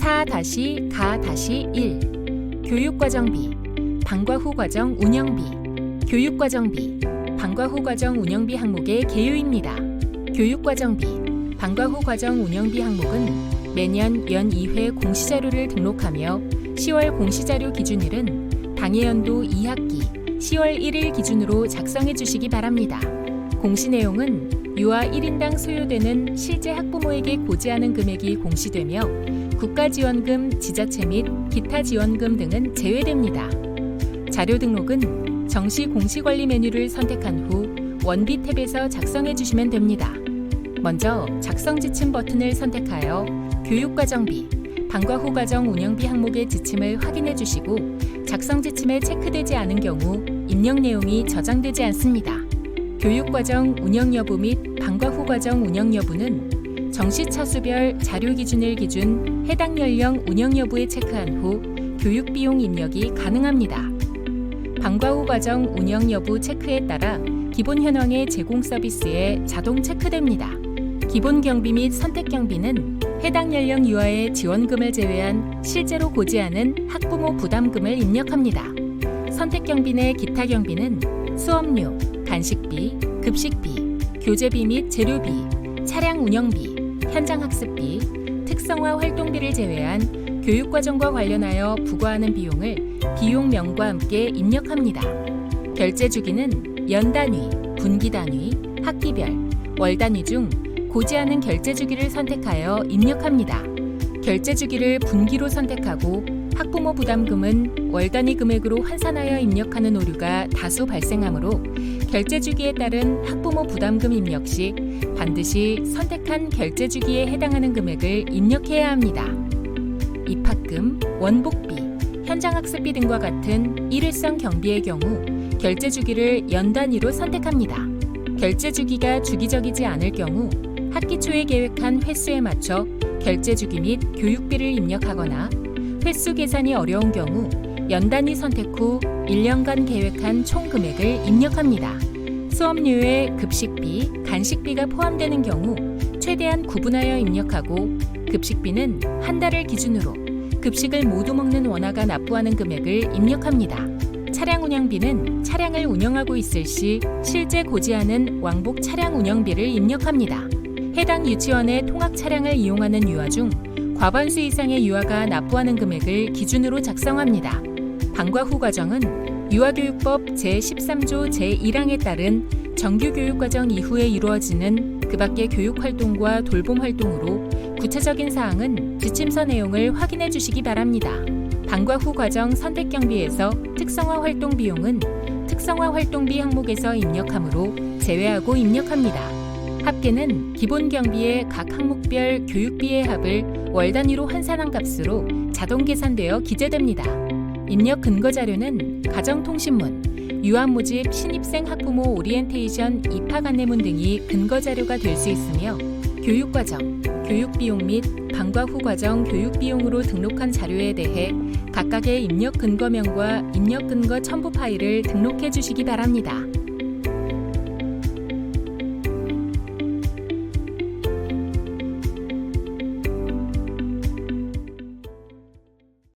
4-가-1 교육과정비 방과 후 과정 운영비 교육과정비 방과 후 과정 운영비 항목의 개요입니다. 교육과정비 방과 후 과정 운영비 항목은 매년 연 2회 공시자료를 등록하며 10월 공시자료 기준일은 당해 연도 2학기 10월 1일 기준으로 작성해 주시기 바랍니다. 공시 내용은 유아 1인당 소요되는 실제 학부모에게 고지하는 금액이 공시되며 국가지원금, 지자체 및 기타 지원금 등은 제외됩니다. 자료 등록은 정시 공시 관리 메뉴를 선택한 후 원비 탭에서 작성해 주시면 됩니다. 먼저 작성 지침 버튼을 선택하여 교육과정비, 방과 후 과정 운영비 항목의 지침을 확인해 주시고 작성 지침에 체크되지 않은 경우 입력 내용이 저장되지 않습니다. 교육과정 운영 여부 및 방과 후 과정 운영 여부는 정시 차수별 자료 기준일 기준 해당 연령 운영 여부에 체크한 후 교육 비용 입력이 가능합니다. 방과 후 과정 운영 여부 체크에 따라 기본 현황의 제공 서비스에 자동 체크됩니다. 기본 경비 및 선택 경비는 해당 연령 유아의 지원금을 제외한 실제로 고지하는 학부모 부담금을 입력합니다. 선택 경비 내 기타 경비는 수업료, 간식비, 급식비, 교재비 및 재료비, 차량 운영비, 현장 학습비, 특성화 활동비를 제외한 교육과정과 관련하여 부과하는 비용을 비용명과 함께 입력합니다. 결제 주기는 연 단위, 분기 단위, 학기별, 월 단위 중 고지하는 결제 주기를 선택하여 입력합니다. 결제 주기를 분기로 선택하고 학부모 부담금은 월 단위 금액으로 환산하여 입력하는 오류가 다수 발생하므로 결제 주기에 따른 학부모 부담금 입력 시 반드시 선택한 결제 주기에 해당하는 금액을 입력해야 합니다. 입학금, 원복비, 현장 학습비 등과 같은 일회성 경비의 경우 결제 주기를 연 단위로 선택합니다. 결제 주기가 주기적이지 않을 경우 학기 초에 계획한 횟수에 맞춰 결제 주기 및 교육비를 입력하거나 횟수 계산이 어려운 경우 연 단위 선택 후 1년간 계획한 총 금액을 입력합니다. 수업료에 급식비, 간식비가 포함되는 경우 최대한 구분하여 입력하고 급식비는 한 달을 기준으로 급식을 모두 먹는 원화가 납부하는 금액을 입력합니다. 차량 운영비는 차량을 운영하고 있을 시 실제 고지하는 왕복 차량 운영비를 입력합니다. 해당 유치원의 통학 차량을 이용하는 유아 중 과반수 이상의 유아가 납부하는 금액을 기준으로 작성합니다. 방과 후 과정은 유아교육법 제13조 제1항에 따른 정규교육과정 이후에 이루어지는 그 밖의 교육활동과 돌봄 활동으로 구체적인 사항은 지침서 내용을 확인해 주시기 바랍니다. 방과 후 과정 선택 경비에서 특성화 활동 비용은 특성화 활동비 항목에서 입력하므로 제외하고 입력합니다. 합계는 기본 경비의 각 항목별 교육비의 합을 월 단위로 환산한 값으로 자동 계산되어 기재됩니다. 입력 근거 자료는 가정통신문, 유아 모집 신입생 학부모 오리엔테이션 입학 안내문 등이 근거 자료가 될 수 있으며 교육과정, 교육비용 및 방과 후 과정 교육비용으로 등록한 자료에 대해 각각의 입력 근거명과 입력 근거 첨부 파일을 등록해 주시기 바랍니다.